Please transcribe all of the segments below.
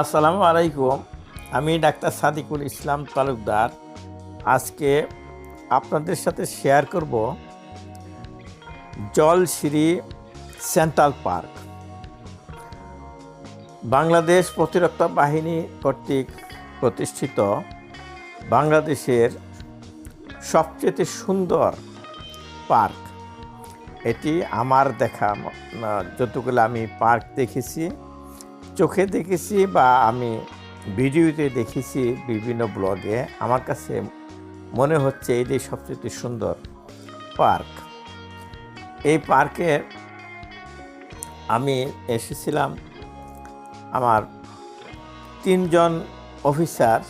আসসালামু আলাইকুম। আমি ডাক্তার সাদিকুল ইসলাম তালুকদার। আজকে আপনাদের সাথে শেয়ার করব জলশ্রী সেন্ট্রাল পার্ক। বাংলাদেশ প্রতিরক্ষা বাহিনী কর্তৃক প্রতিষ্ঠিত বাংলাদেশের সবচেয়ে সুন্দর পার্ক। এটি আমার দেখা, যতগুলো আমি পার্ক দেখেছি চোখে দেখেছি বা আমি ভিডিওতে দেখেছি বিভিন্ন ব্লগে, আমার কাছে মনে হচ্ছে এটি সবচেয়ে সুন্দর পার্ক। এই পার্কে আমি এসেছিলাম আমার তিনজন অফিসার,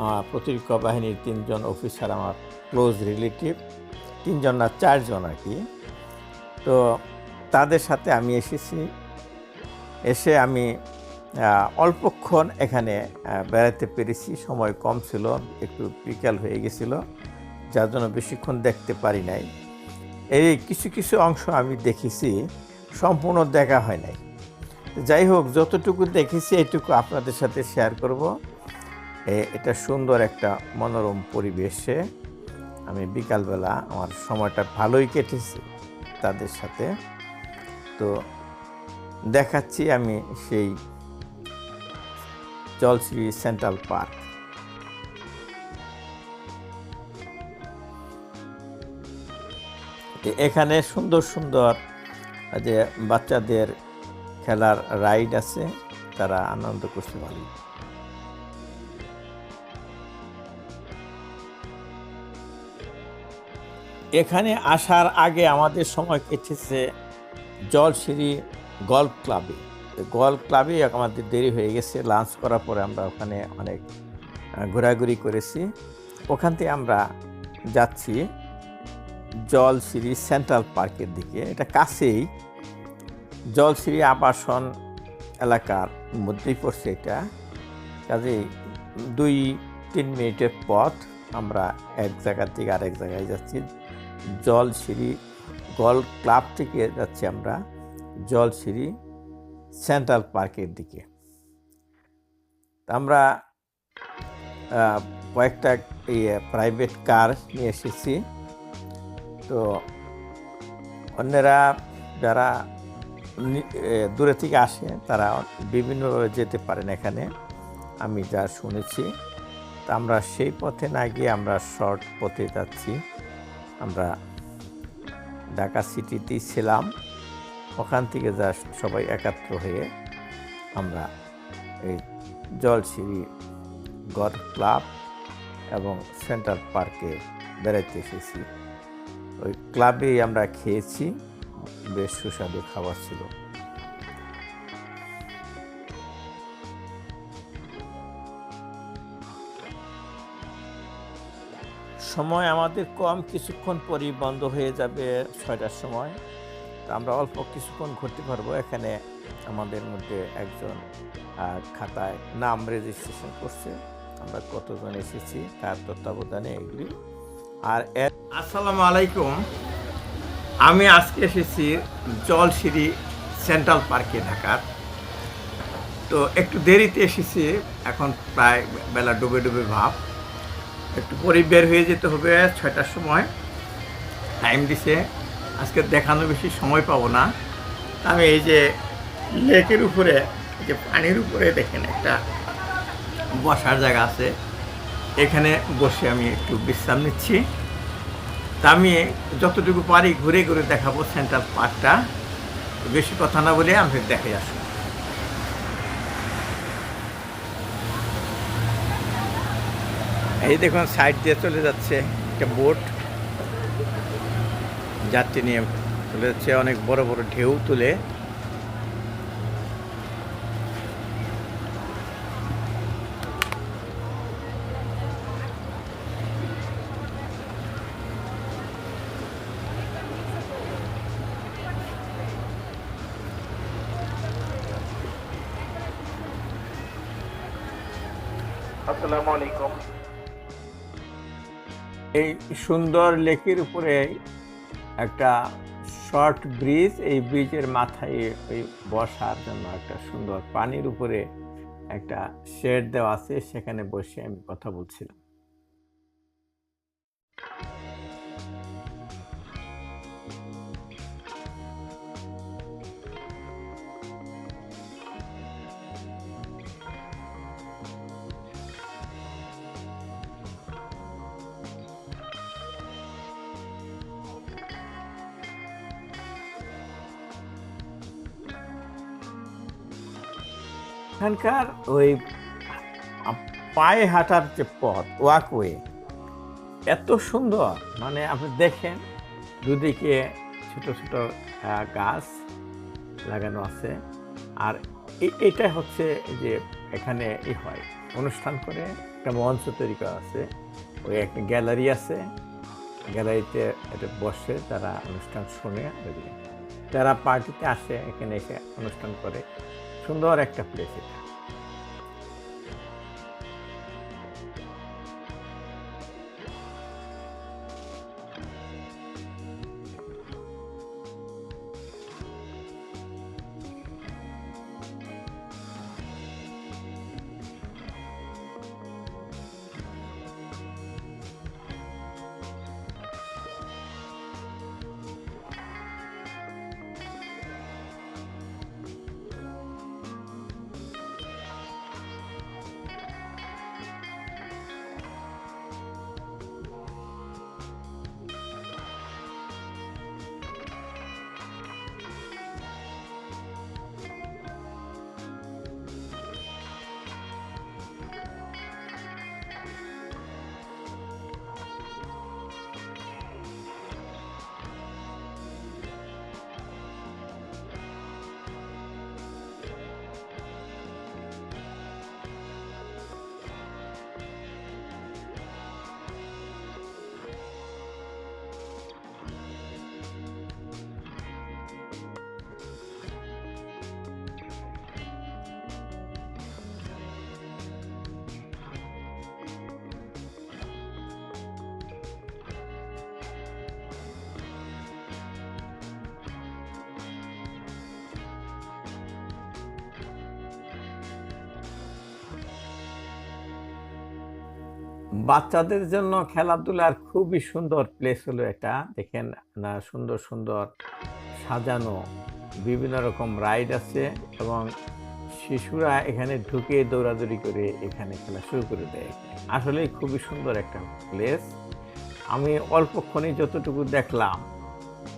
আমার প্রতিরক্ষা বাহিনীর তিনজন অফিসার, আমার ক্লোজ রিলেটিভ, তিনজন না, চারজন আর কি। তো তাদের সাথে আমি এসেছি। এসে আমি অল্পক্ষণ এখানে বেড়াতে পেরেছি। সময় কম ছিল, একটু বিকাল হয়ে গেছিল, যার জন্য বেশিক্ষণ দেখতে পারি নাই। এই কিছু কিছু অংশ আমি দেখেছি, সম্পূর্ণ দেখা হয় নাই। যাই হোক, যতটুকু দেখেছি, এটুকু আপনাদের সাথে শেয়ার করব। এটা সুন্দর একটা মনোরম পরিবেশে আমি বিকালবেলা আমার সময়টা ভালোই কেটেছে তাদের সাথে। তো দেখাচ্ছি আমি সেই জলশ্রী সেন্ট্রাল পার্ক। এখানে সুন্দর সুন্দর যে বাচ্চাদের খেলার রাইড আছে, তারা আনন্দ করতে পারে এখানে আসার আগে আমাদের সময় কেটেছে জলশ্রী গল্ফ ক্লাবে গল্ফ ক্লাবে আমাদের দেরি হয়ে গেছে লাঞ্চ করার পরে আমরা ওখানে অনেক ঘোরাঘুরি করেছি। ওখান থেকে আমরা যাচ্ছি জলশ্রী সেন্ট্রাল পার্কের দিকে। এটা কাছেই জলশ্রী আবাসন এলাকার মধ্যেই পড়ছে এটা। কাজেই দুই, তিন মিনিটের পথ আমরা এক জায়গা থেকে আরেক জায়গায় যাচ্ছি। জলশ্রী গল্ফ ক্লাব থেকে যাচ্ছি আমরা। জলশ্রী সেন্ট্রাল পার্কের দিকে। আমরা কয়েকটা প্রাইভেট কার নিয়ে এসেছি। তো অন্যরা যারা দূরে থেকে আসে, তারা বিভিন্নভাবে যেতে পারেন এখানে। আমি যা শুনেছি। তা আমরা সেই পথে না গিয়ে আমরা শর্ট পথে যাচ্ছি। আমরা ঢাকা সিটিতেই ছিলাম। ওখান থেকে যা সবাই একাত্র হয়ে আমরা এই জলশ্রী গড ক্লাব এবং সেন্টার পার্কে বেড়াতে এসেছি। ওই ক্লাবেই আমরা খেয়েছি, বেশ সুস্বাদু খাবার ছিল। সময় আমাদের কম, কিছুক্ষণ পরই বন্ধ হয়ে যাবে ছয়টার সময়। আমরা অল্প কিছুক্ষণ ঘুরতে পারব। এখানে আমাদের মধ্যে একজন খাতায় নাম রেজিস্ট্রেশন করছে। আমরা কতজন এসেছি, তার তত্ত্বাবধানে এগুলি। আর আসসালামু আলাইকুম। আমি আজকে এসেছি জলশ্রী সেন্ট্রাল পার্কে ঢাকার তো একটু দেরিতে এসেছি, এখন প্রায় বেলা ডুবে ডুবে ভাব। একটু পরে বের হয়ে যেতে হবে, ছয়টার সময়। টাইম দিছে। আজকে দেখানো বেশি সময় পাবো না। আমি এই যে লেকের উপরে যে পানির উপরে দেখেন একটা বসার জায়গা আছে। এখানে বসে আমি একটু বিশ্রাম নিচ্ছি। তা আমি যতটুকু পারি ঘুরে ঘুরে দেখাবো সেন্ট্রাল পার্কটা বেশি কথা না বলে আমি দেখে আসি। এই দেখুন, সাইড দিয়ে চলে যাচ্ছে একটা বোট। যাত্রী নিয়ে চলে যাচ্ছে, অনেক বড় বড় ঢেউ তুলে। আসসালামু আলাইকুম। এই সুন্দর লেকের উপরে একটা শর্ট ব্রিজ এই ব্রিজের মাথায় ওই বসার জন্য একটা সুন্দর পানির উপরে একটা শেড দেওয়া আছে, সেখানে বসে আমি কথা বলছিলাম। এখানকার ওই পায়ে হাঁটার যে পথ ওয়াকওয়ে এত সুন্দর। মানে আপনি দেখেন দুদিকে ছোট ছোট গাছ লাগানো আছে। আর এটা হচ্ছে যে এখানে ই হয়, অনুষ্ঠান করে একটা মঞ্চ তৈরি করা আছে। ওই একটা গ্যালারি আছে। গ্যালারিতে এটা বসে তারা অনুষ্ঠান শুনে। যারা পার্টিতে আসে, এখানে এসে অনুষ্ঠান করে। সুন্দর একটা প্লেস এটা বাচ্চাদের জন্য খেলাধুলার খুবই সুন্দর প্লেস হলো এটা। দেখেন না, সুন্দর সুন্দর সাজানো বিভিন্ন রকম রাইড আছে এবং শিশুরা এখানে ঢুকে দৌড়াদৌড়ি করে এখানে খেলা শুরু করে দেয়। আসলে খুবই সুন্দর একটা প্লেস আমি অল্পক্ষণে যতটুকু দেখলাম,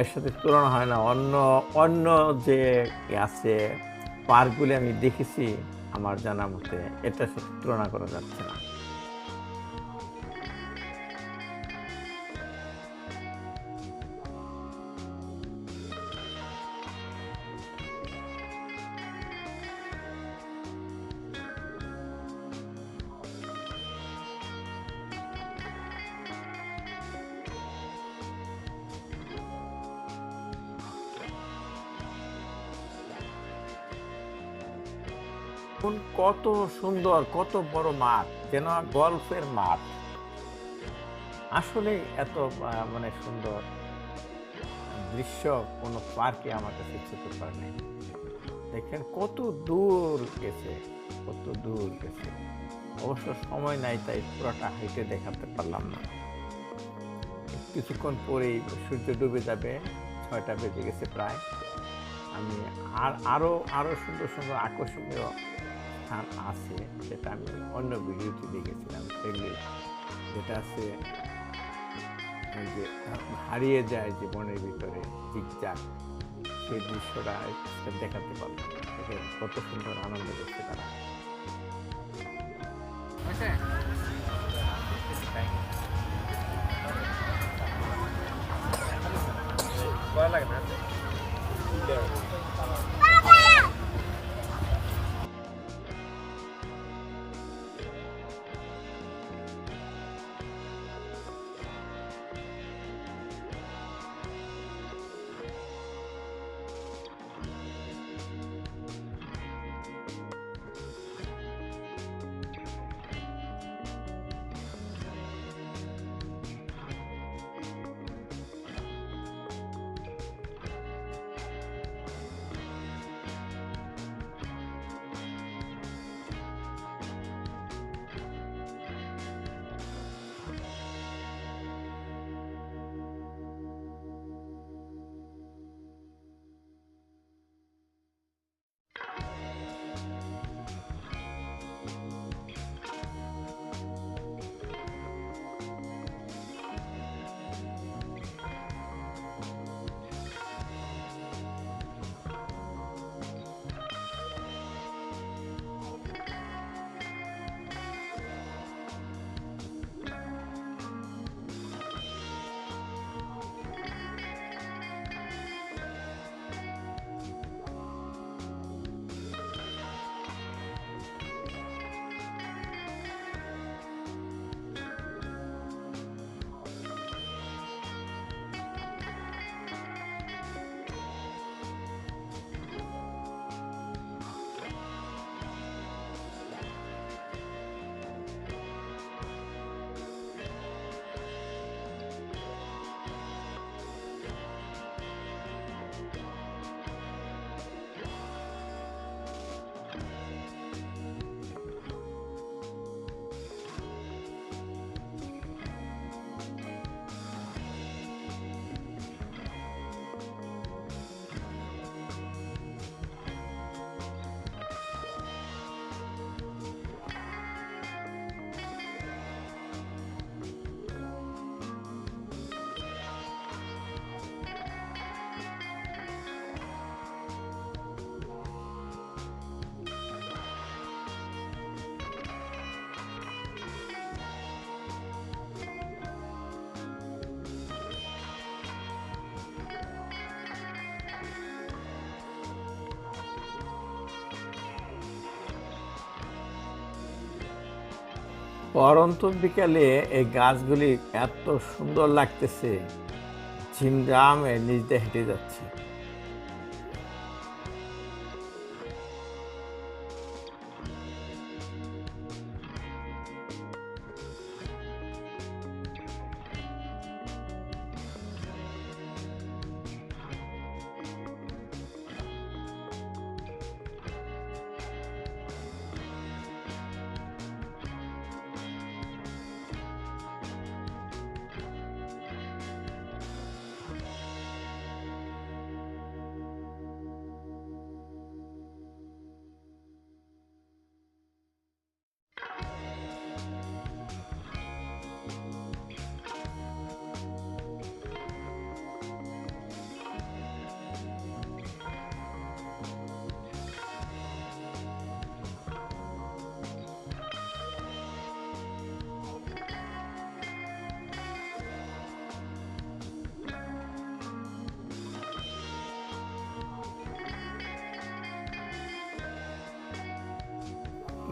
এর সাথে তুলনা হয় না। অন্য অন্য যে আছে পার্কগুলি আমি দেখেছি, আমার জানা মতে এটার সাথে তুলনা করা যাচ্ছে না। এখন কত সুন্দর, কত বড় মাঠ, যেন গল্ফের মাঠ। আসলে এত মানে সুন্দর দৃশ্য কোনো পার্কে আমার কাছে পড়ে নাই। দেখেন কত দূর গেছে, কত দূর গেছে। অবশ্য সময় নাই, তাই পুরোটা হাইটে দেখাতে পারলাম না। কিছুক্ষণ পরেই সূর্য ডুবে যাবে, ছয়টা বেজে গেছে প্রায়। আমি আর আরও আরও সুন্দর সুন্দর আকর্ষণীয় স্থান আছে সেটা আমি অন্য ভিডিওতে দেখেছিলাম সেগুলি যেটা আছে যে হারিয়ে যায় জীবনের ভিতরে জিগজাগ সেই দৃশ্যটা দেখাতে পারবে কত সুন্দর আনন্দ করতে তারা। আচ্ছা। লাগে না? পরন্ত বিকালে এই গাছগুলি এত সুন্দর লাগতেছে ঝিমঝামে নিজ হেঁটে যাচ্ছি।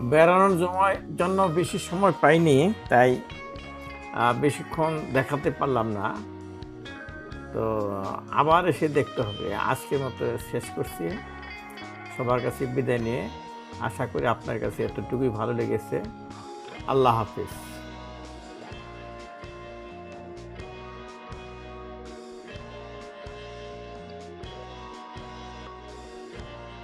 বেড়ানোর সময় জন্য বেশি সময় পাইনি, তাই বেশিক্ষণ দেখাতে পারলাম না। তো, আবার এসে দেখতে হবে। আজকের মতো শেষ করছি। সবার কাছে বিদায় নিয়ে আশা করি আপনার কাছে এতটুকুই ভালো লেগেছে। আল্লাহ হাফিজ।